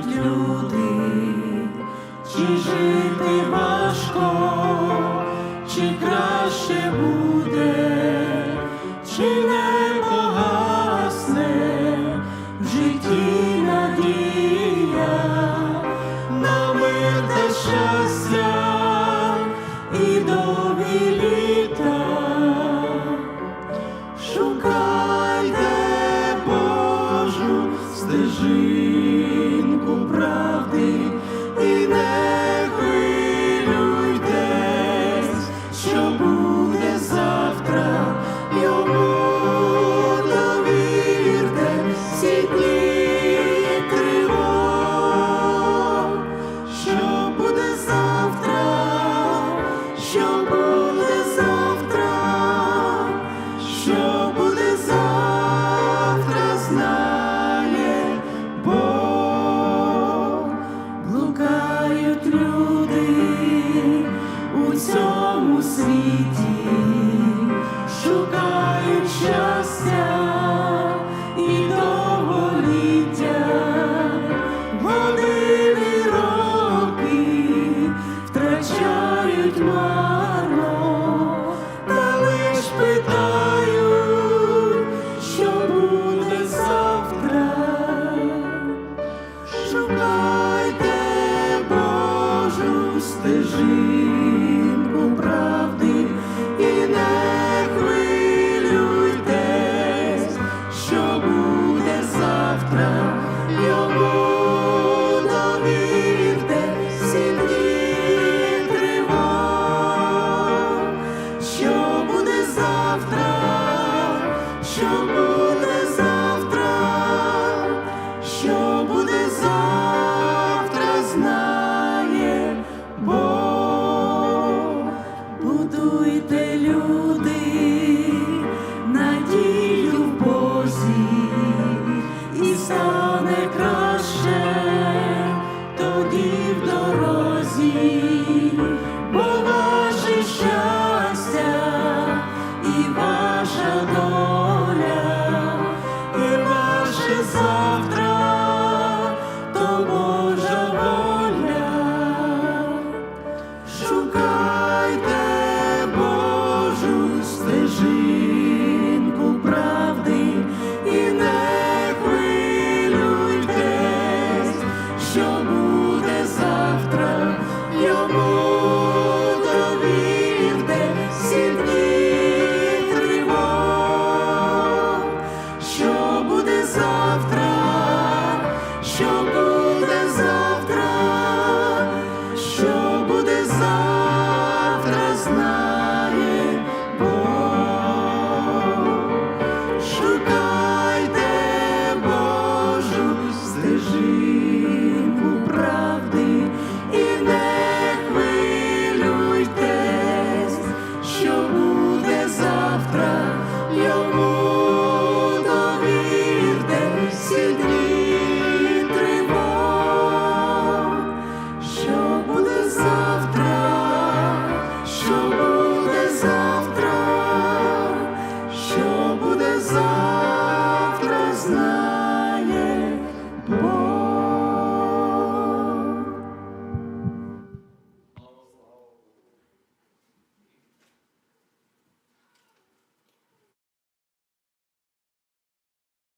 кажуть люди, чи жити важко, чи краще буде, чи не. люди у цьому світі. You. Даруйте is love.